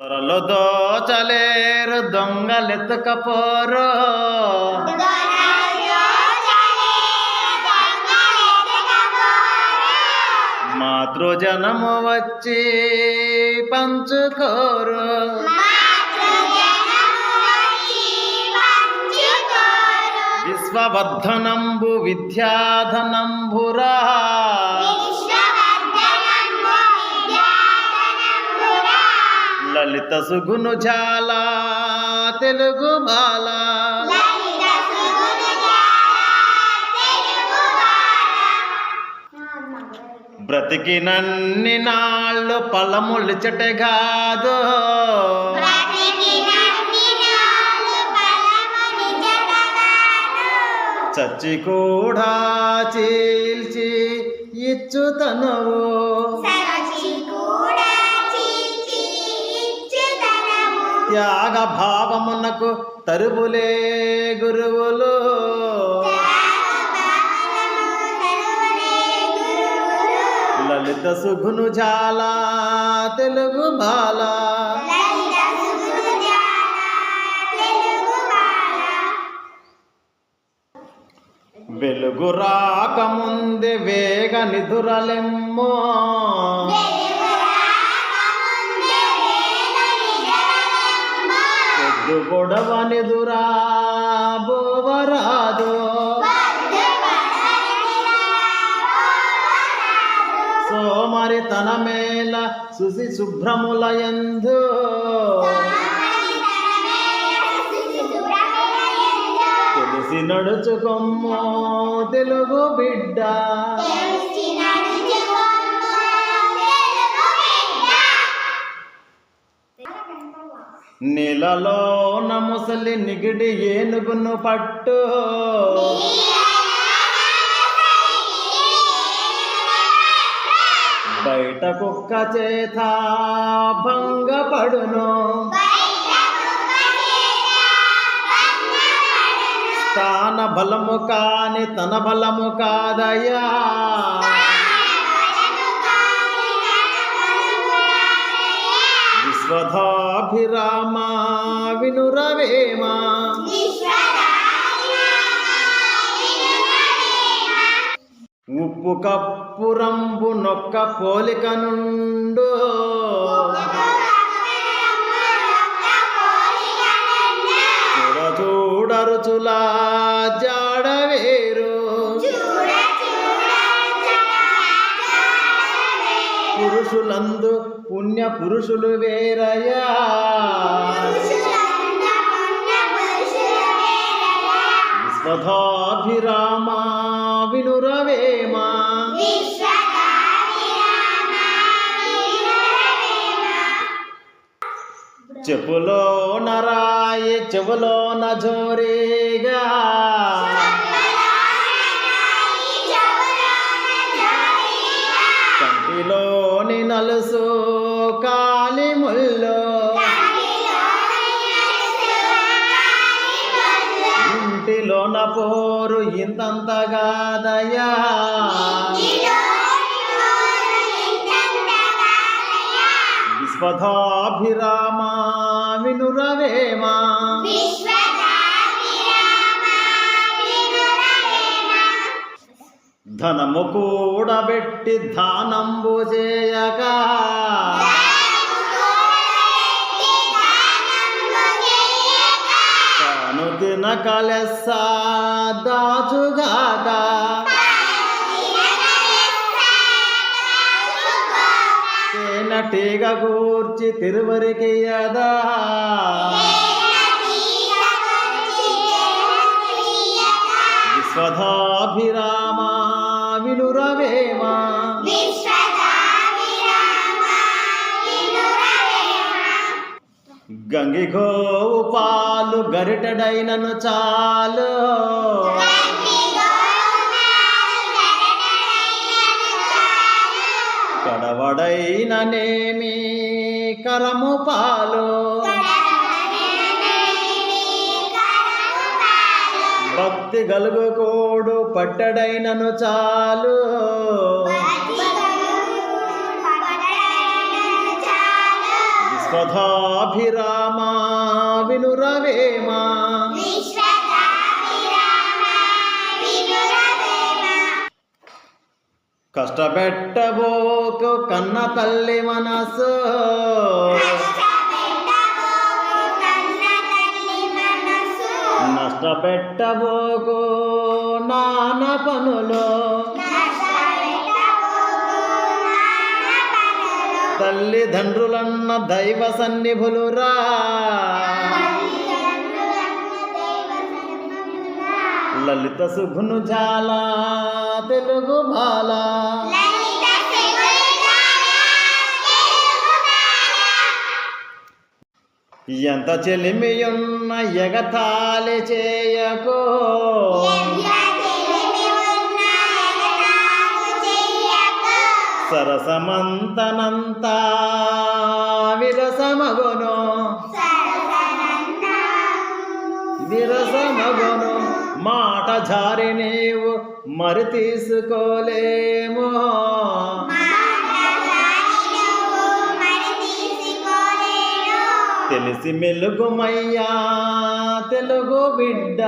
త్వరలో దోచలేరు దొంగలెత్తుకపోరు మాతృజనము వచ్చి పంచుకోరు విశ్వవర్ధనంబు విద్యాధనంబురా లలిత సుగును తెలుగు బాల బ్రతికినన్ని నాళ్ళు పలములు చెటగాదు చచ్చి కూడా చీల్చి ఇచ్చుతనవు. త్యాగ భావమునకు తరువులే గురువులు. లలిత సుగును జాలా తెలుగు బాల. వెలుగు రాకముందే వేగ నిధురలెమ్మో. పొద్దు గొడవ నిదురా బోవరాదు సోమరి తన మేల సుసి శుభ్రముల యందు తెలిసి నడుచుకొమ్మో తెలుగు బిడ్డ. నీలలో ముసలి నిగిడి ఏనుగును పట్టు. బయట కుక్క చేత భంగపడును. తాన బలము కాని తన బలము కాదయ్యా. విశ్వధ వినురవేమా ఉప్పు కప్పురంబు నొక్క పోలిక నుండు. చూడ చూడ జాడవేరు పురుషులందు పుణ్య పురుషులు వేరయా విశ్వధాభిరామ వినురవేమా చెప్పులో నరాయి చెవులో నజోరేగా. కంటిలోని నలుసు కాలి పోరు ఇంతంతగా దయా విశ్వధాభిరామ వినురవేమా. ధనము కూడబెట్టి దానంబు చేయగా. తాను తినకలెస్స దాచుగాక తేనటీగ గూర్చి తిరువరికి యదా. విశ్వధాభిరామ వినురవేమా. గంగిగోవు పాలు గరిటడైనను చాలు. కడవడైననేమి కరము పాలు. భక్తి గలుగుకోడు పట్టడైనను చాలు. స్వధాభిరామ వినురవేమా. కష్టపెట్టబోకు కన్న తల్లి మనసు. నష్టపెట్టబోకు నాన్న పనులు. తల్లిదండ్రులన్న దైవ సన్నిభులురా లలిత సుగును చాలా తెలుగు బాల. ఎంత చెలిమియున్న ఎగతాళి చేయకో. సరసమంతనంత విరసమగును. విరసమగును. మాట జారి నీవు మరి తీసుకోలేమో తెలిసి మెలుగుమయ్యా తెలుగు బిడ్డ.